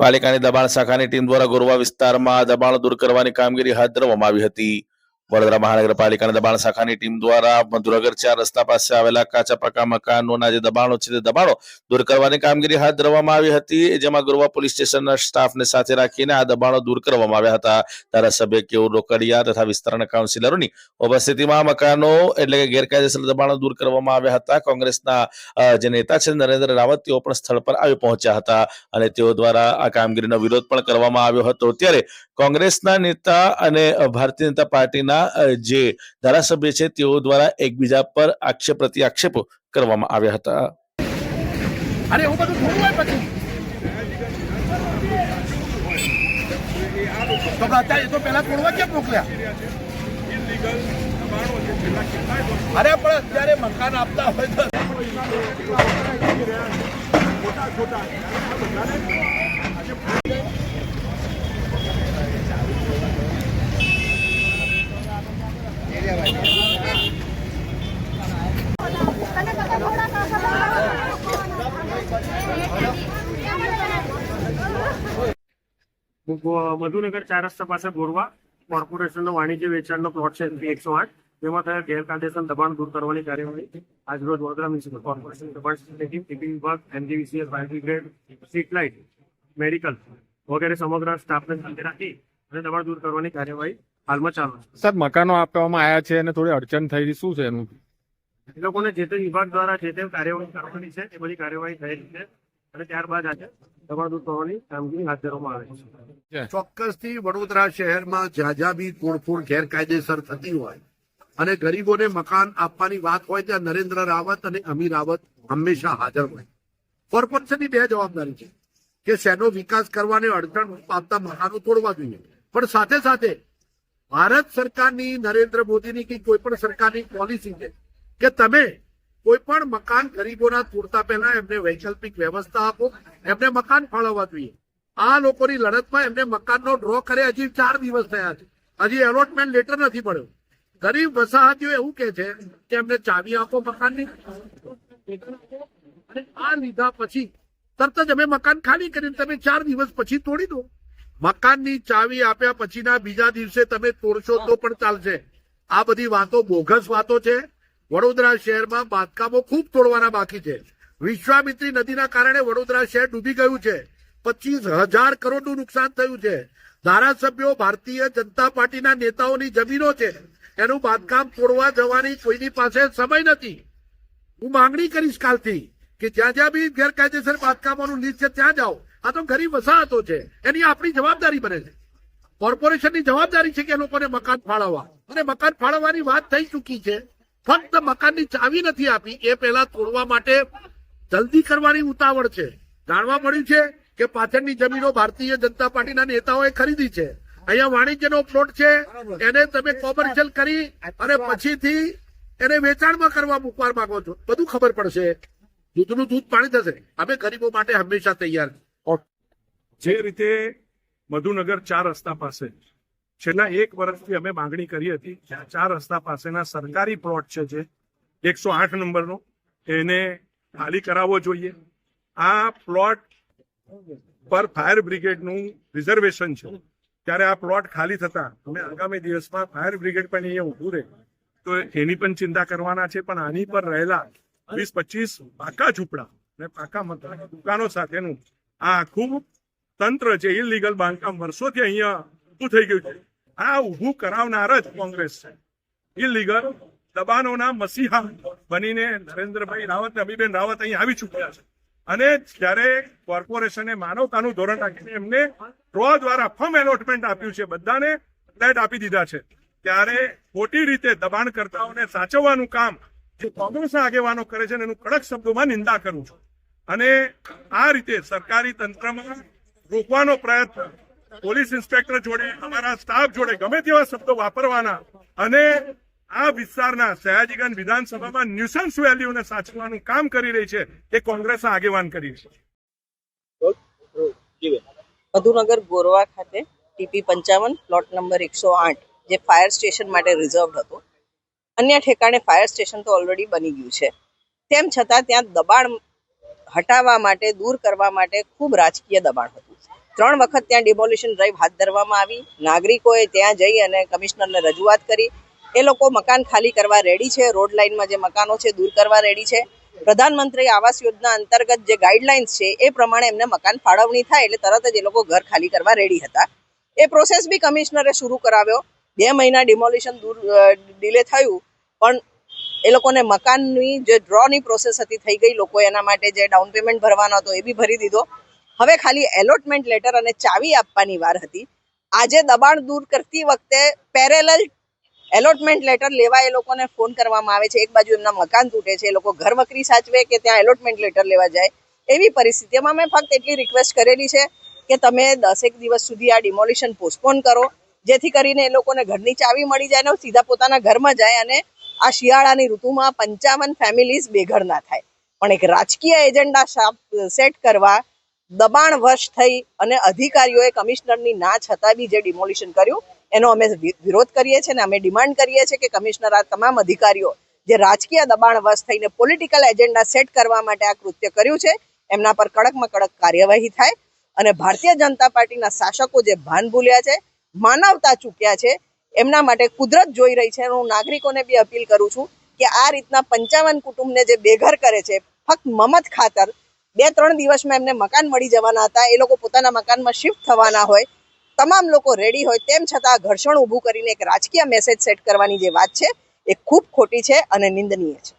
પાલિકાની દબાણ શાખાની ટીમ દ્વારા ગોરવા વિસ્તારમાં દબાણ દૂર કરવાની કામગીરી હાથ ધરવામાં આવી હતી. વડોદરા મહાનગરપાલિકાના દબાણ શાખાની ટીમ દ્વારા મધુનગર ચાર રસ્તા પાસે આવેલા કાચા પાકા મકાનોના જે દબાણો છે તે દબાણો દૂર કરવાની કામગીરી હાથ ધરવામાં આવી હતી, જેમાં ગોરવા પોલીસ સ્ટેશનના સ્ટાફને સાથે રાખીને આ દબાણો દૂર કરવામાં આવ્યા હતા. ધારાસભ્ય કેવું રોકડિયા તથા વિસ્તારના કાઉન્સિલરોની ઉપસ્થિતિમાં મકાનો એટલે કે ગેરકાયદેસર દબાણો દૂર કરવામાં આવ્યા હતા. કોંગ્રેસના જે નેતા છે નરેન્દ્ર રાવત, તેઓ પણ સ્થળ પર આવી પહોંચ્યા હતા અને તેઓ દ્વારા આ કામગીરીનો વિરોધ પણ કરવામાં આવ્યો હતો. ત્યારે કોંગ્રેસના નેતા અને ભારતીય જનતા પાર્ટીના અ, જે ધારાસભ્ય છે તેઓ દ્વારા એકબીજા પર આક્ષેપ પ્રતિ આક્ષેપો કરવામાં આવ્યા હતા. અરે હું બધું થોડું હોય પછી. તો અત્યારે તો પહેલા તોડવા કેમ મોકલ્યા? અરે પણ અત્યારે મકાન આપતા હોય તો ગો- મધુનગર ચાર રસ્તા પાસે ગોરવા કોર્પોરેશનનો વાણિજ્ય વેચાણનો પ્લોટ છે એકસો આઠ. જેમાં થયા ગેરકાયદેસર દબાણ દૂર કરવાની કાર્યવાહી આજરોજ વડોદરા મ્યુનિસિપલ કોર્પોરેશન દબાણ ટીમ ટીપી વિભાગ NGVCL fire brigade street light medical વગેરે સમગ્ર સ્ટાફને સાથે રાખી અને દબાણ દૂર કરવાની કાર્યવાહી હાલમાં ચાલુ છે. સર મકાનો આપવામાં આવ્યા છે અને થોડી અડચણ થઈ શું છે એનું? એ લોકોને જે તે વિભાગ દ્વારા જે તે કાર્યવાહી કરવાની છે એ બધી કાર્યવાહી થયેલી છે. અને ત્યારબાદ આજે દબાણ કામગીરી હાથ ધરવામાં આવે છે. ચોક્કસથી વડોદરા શહેરમાં જ્યાં જ્યાં બી તોડફોડ ગેરકાયદેસર થતી હોય અને ગરીબોને મકાન આપવાની વાત હોય ત્યાં નરેન્દ્ર રાવત અને અમીર રાવત હંમેશા હાજર હોય. કોર્પોરેશનની બે જવાબદારી છે કે શહેરનો વિકાસ કરવાને અડચણ આપતા મકાનો તોડવા જોઈએ. પણ સાથે સાથે ભારત સરકારની નરેન્દ્ર મોદીની કે કોઈ પણ સરકારની પોલિસી છે કે તમે કોઈ પણ મકાન ગરીબોના તોડતા પહેલા એમને વૈકલ્પિક વ્યવસ્થા આપો, એમને મકાન ફાળવવા જોઈએ. આ લોકોની લડતમાં એમને મકાનનો ડ્રો કરે, હજી ચાર દિવસ થયા છે. હજી એલોટમેન્ટ લેટર નથી મળ્યો. ગરીબ વસાહતીઓ એવું કે છે કે એમને ચાવી આપો મકાનની. આ લીધા પછી તરત જ અમે મકાન ખાલી કરીને તમે ચાર દિવસ પછી તોડી દો. મકાનની ચાવી આપ્યા પછીના બીજા દિવસે તમે તોડશો તો પણ ચાલશે. આ બધી વાતો બોગસ વાતો છે. વડોદરા શહેરમાં બાંધકામો ખૂબ તોડવાના બાકી છે. વિશ્વામિત્રી નદીના કારણે વડોદરા શહેર ડૂબી ગયું છે. પચીસ હજાર કરોડનું નુકસાન થયું છે. ધારાસભ્યો ભારતીય જનતા પાર્ટીના નેતાઓની જમીનો છે. એનું બાંધકામ તોડવા જવાની કોઈની પાસે સમય નથી. હું માંગણી કરીશ કાલથી કે જ્યાં જ્યાં બી ગેરકાયદેસર બાંધકામોનું લિસ્ટ છે ત્યાં જાઓ. આ તો ગરીબ વસાહતો છે. એની આપણી જવાબદારી બને છે. કોર્પોરેશનની જવાબદારી છે કે લોકોને મકાન ફાળવવા. અને મકાન ફાળવવાની વાત થઈ ચૂકી છે. ફક્ત મકાનની ચાવી નથી આપી એ પહેલા તોડવા માટે જલ્દી કરવાની ઉતાવળ છે. જાણવા મળ્યું છે કે પાછળની જમીનો ભારતીય જનતા પાર્ટીના નેતાઓએ ખરીદી છે. અહીંયા વાણિજ્યનો પ્લોટ છે એને તમે કોમર્શિયલ કરી અને પછીથી એને વેચાણમાં કરવા મૂકવા માંગો છો. બધું ખબર પડશે. દૂધનું દૂધ પાણી થશે. અમે ગરીબો માટે હંમેશા તૈયાર જે રીતે મધુનગર ચાર રસ્તા પાસે છેલ્લા એક વર્ષથી અમે માંગણી કરી હતી ચાર રસ્તા પાસેના સરકારી પ્લોટ છે જે એકસો આઠ નંબરનો, એને ખાલી કરાવવો જોઈએ. આ પ્લોટ પર ફાયર બ્રિગેડનું રિઝર્વેશન છે. ત્યારે આ પ્લોટ ખાલી થતા અમે આગામી દિવસમાં ફાયર બ્રિગેડ પણ અહીંયા ઊભું રહે. તો એની પણ ચિંતા કરવાના છે, પણ આની પર રહેલા વીસ પચીસ પાકા ઝૂંપડા અને પાકા મતલબ દુકાનો સાથેનું આ આખું તંત્ર છે ઇલીગલ બાંધકામ વર્ષોથી અહીંયા ઊભું થઈ ગયું છે. આ ઊભું કરાવનાર જ કોંગ્રેસ છે. ઇલીગલ દબાણોના મસીહા બનીને નરેન્દ્રભાઈ રાવત ને અમીબેન રાવત અહીં આવી ચૂક્યા છે. અને જ્યારે કોર્પોરેશને માનવતાનું ધોરણ રાખીને એમને ડ્રો દ્વારા ફર્મ એલોટમેન્ટ આપ્યું છે, બધાને ફ્લેટ આપી દીધા છે. ત્યારે ખોટી રીતે દબાણકર્તાઓને સાચવવાનું કામ જે કોંગ્રેસના આગેવાનો કરે છે એનું કડક શબ્દોમાં નિંદા કરું છું. અને આ રીતે સરકારી તંત્રમાં રોકવાનો પ્રયત્ન પોલીસ ઇન્સ્પેક્ટર જોડે, અમારા સ્ટાફ જોડે ગમે તેવા શબ્દો વાપરવાના અને આ વિસ્તારના સયાજીગંજ વિધાનસભામાં ન્યુસન્સ વેલ્યુને સાચવવાનું કામ કરી રહી છે એ કોંગ્રેસના આગેવાન કરી છે. મધુનગર ગોરવા ખાતે ટીપી પંચાવન પ્લોટ નંબર એકસો આઠ, જે ફાયર સ્ટેશન માટે રિઝર્વ હતો. અન્ય ઠેકાણે ફાયર સ્ટેશન તો ઓલરેડી બની ગયું છે. તેમ છતાં ત્યાં દબાણ હટાવવા માટે, દૂર કરવા માટે ખૂબ રાજકીય દબાણ હતું. ત્રણ વખત ત્યાં ડિમોલિશન ડ્રાઈવ હાથ ધરવામાં આવી. નાગરિકોએ ત્યાં જઈ અને કમિશનરને રજૂઆત કરી. એ લોકો મકાન ખાલી કરવા રેડી છે. રોડ લાઇનમાં જે મકાનો છે, દૂર કરવા રેડી છે. પ્રધાનમંત્રી આવાસ યોજના અંતર્ગત જે ગાઈડલાઇન્સ છે, એ પ્રમાણે એમને મકાન ફાળવણી થાય એટલે તરત જ એ લોકો ઘર ખાલી કરવા રેડી હતા. એ પ્રોસેસ બી કમિશનરે શરૂ કરાવ્યો. બે મહિના ડિમોલિશન દૂર ડિલે થયું. પણ એ લોકોને મકાનની જે ડ્રોની પ્રોસેસ હતી, થઈ ગઈ. લોકો એના માટે જે ડાઉન પેમેન્ટ ભરવાનો હતો, એ બી ભરી દીધો. હવે ખાલી એલોટમેન્ટ લેટર અને ચાવી આપવાની વાર હતી. આજે દબાણ દૂર કરતી વખતે પેરેલલ એલોટમેન્ટ લેટર લેવા એ લોકોને ફોન કરવામાં આવે છે. એક બાજુ એમના મકાન તૂટે છે, એ લોકો ઘર વકરી સાચવે કે ત્યાં એલોટમેન્ટ લેટર લેવા જાય? એવી પરિસ્થિતિમાં મેં ફક્ત એટલી રિક્વેસ્ટ કરેલી છે કે તમે દસેક દિવસ સુધી આ ડિમોલિશન પોસ્ટપોન કરો, જેથી કરીને એ લોકોને ઘરની ચાવી મળી જાય ને સીધા પોતાના ઘરમાં જાય અને આ શિયાળાની ઋતુમાં પંચાવન ફેમિલીઝ બેઘર ના થાય. પણ એક રાજકીય એજન્ડા સેટ કરવા દબાણ વશ થઈ અને અધિકારીઓએ કમિશનરની ના છતાં બી જે ડિમોલિશન કર્યું, એનો અમે વિરોધ કરીએ છીએ અને અમે ડિમાન્ડ કરીએ છીએ કે કમિશનર આ તમામ અધિકારીઓ જે રાજકીય દબાણ વશ થઈને પોલિટિકલ એજન્ડા સેટ કરવા માટે આ કૃત્ય કર્યું છે, એમના પર કડકમાં કડક કાર્યવાહી થાય અને ભારતીય જનતા પાર્ટીના શાસકો જે ભાન ભૂલ્યા છે, માનવતા ચૂક્યા છે, એમના માટે કુદરત જોઈ રહી છે. હું નાગરિકોને બી અપીલ કરું છું કે આ રીતના પંચાવન કુટુંબને જે બેઘર કરે છે, ફક્ત મમત ખાતર બે ત્રણ દિવસમાં એમને મકાન મળી જવાના હતા. એ લોકો પોતાના મકાનમાં શિફ્ટ થવાના હોય. તમામ લોકો રેડી હોય. તેમ છતાં ઘર્ષણ ઊભું કરીને એક રાજકીય મેસેજ સેટ કરવાની જે વાત છે, એ ખૂબ ખોટી છે અને નિંદનીય છે.